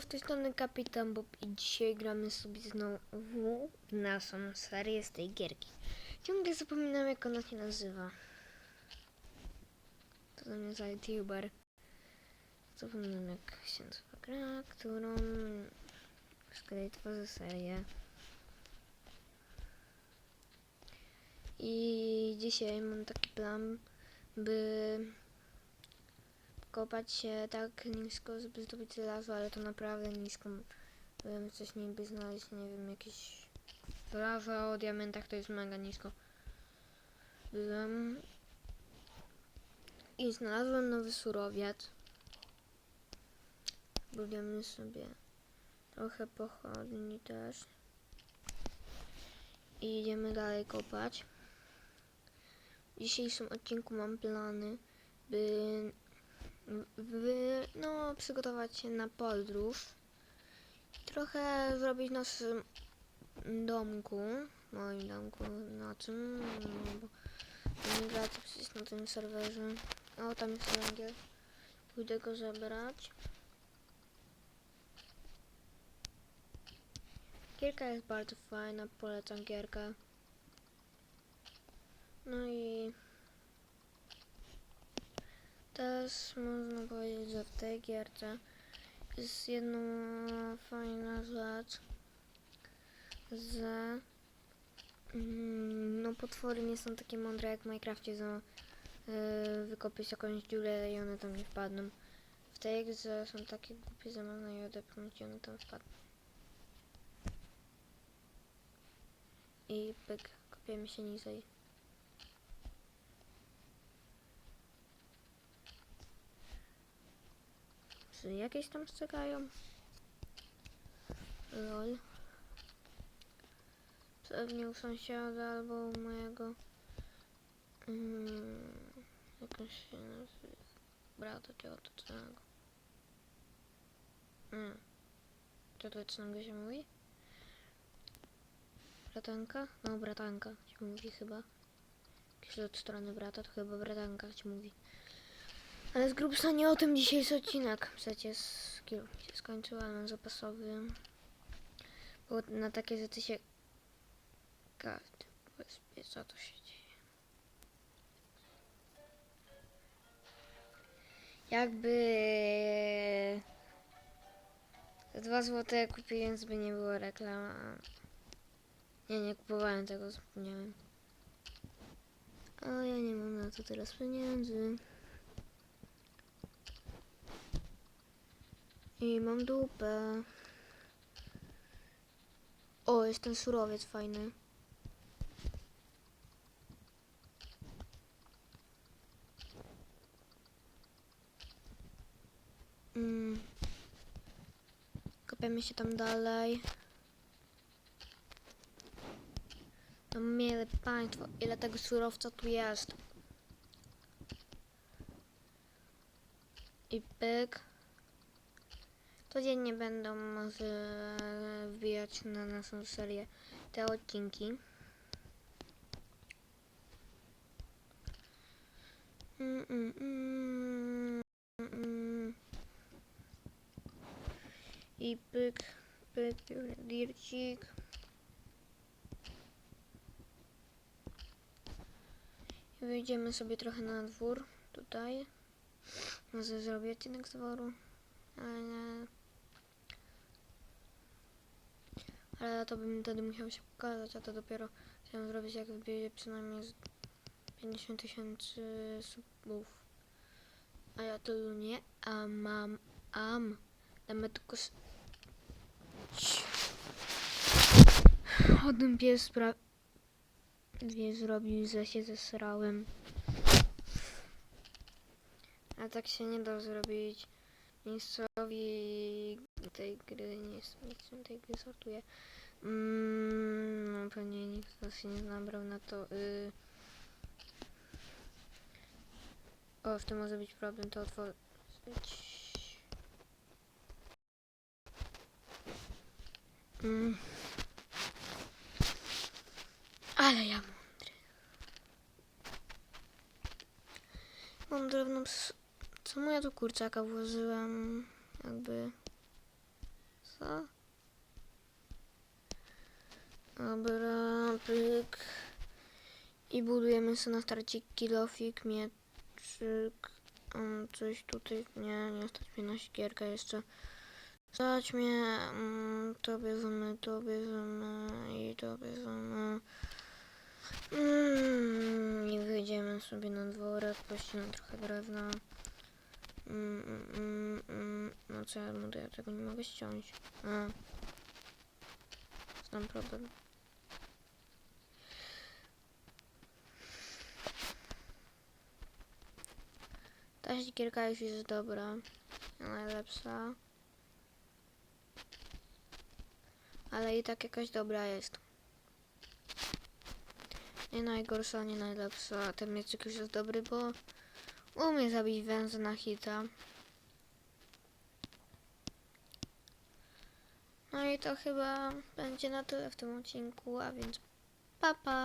z tej strony Kapitan Bob i dzisiaj gramy sobie znowu naszą serię z tej gierki. Ciągle zapominam jak ona się nazywa. To mnie youtuber. Zapominam jak się nazywa gra, którą z której tworzę serię. I dzisiaj mam taki plan, by kopać się tak nisko, żeby zdobyć żelazo, ale to naprawdę nisko. Bym coś niby znaleźć, nie wiem, jakieś żelazo o diamentach to jest mega nisko. Byłem i znalazłem nowy surowiec. Budujemy sobie trochę pochodni też. I idziemy dalej kopać. W dzisiejszym odcinku mam plany, by przygotować się na podróż. Trochę zrobić na naszym domku, moim domku, na czym, no, bo nie gracie przecież na tym serwerze. O, tam jest węgiel. Pójdę go zabrać. Gierka jest bardzo fajna, polecam gierkę. No i też można powiedzieć, że w tej gierce jest jedna fajna rzecz, że mm, no potwory nie są takie mądre jak w Minecrafcie, że yy, wykopiesz jakąś dziurę i one tam nie wpadną. W tej grze są takie głupie, że można je odepchnąć i one tam wpadną. I pyk, kopiemy się niżej. Czy jakieś tam szczekają? Lol. Pewnie u sąsiada albo u mojego mm, jakoś się nazywa brata ciotecznego. Mm. Ciotecznego się mówi? Bratanka? No bratanka się mówi chyba. Jeśli od strony brata to chyba bratanka się mówi. Ale z grubsza nie o tym dzisiejszy odcinek. Przecież skill się skończył, ale zapasowy. Bo na takie rzeczy się... Każdy wyspie, co to się dzieje. Jakby... Za dwa złote kupiłem, by nie było reklama. Nie, nie kupowałem tego, zapomniałem. Ale ja nie mam na to teraz pieniędzy. I mam dupę. O, jest ten surowiec fajny. Mm. Kopiemy się tam dalej. No miele państwo, ile tego surowca tu jest. I pyk. Codziennie będą wbijać na naszą serię te odcinki. Mm, mm, mm. I pyk, pyk, dircik. Wyjdziemy sobie trochę na dwór tutaj. Może zrobię odcinek z dworu, ale nie. Ale to bym wtedy musiał się pokazać, a to dopiero chciałem zrobić jak wbije przynajmniej z 50 tysięcy subów. A ja tylu nie, a mam, am. Damy tylko tym pies pra... Zrobił, że się zesrałem. A tak się nie da zrobić. Miejscowi tej gry nie jest miejscem tej gry sortuje. Mm, no pewnie nikt z nas się nie nabrał na to. Y... O, w tym może być problem, to otworzyć. Mm. Ale ja mądry. Mam drewno ps... Czemu ja tu kurczaka włożyłem? Jakby... Co? Dobra, pyk. I budujemy sobie na starcie kilofik, mieczyk. Um, coś tutaj, nie, nie stać mnie na siekierkę jeszcze. Stać mnie, um, to bierzemy, to bierzemy i to bierzemy. Mm, I wyjdziemy sobie na dworek, pościmy trochę drewna. Mm, mm, mm. No co ja mówię, ja tego nie mogę ściąć. A. Znam problem. Ta siekierka już jest dobra. Najlepsza. Ale i tak jakaś dobra jest. Nie najgorsza, nie najlepsza. Ten mieczyk już jest dobry, bo umie zabić węże na hita. No i to chyba będzie na tyle w tym odcinku, a więc pa pa!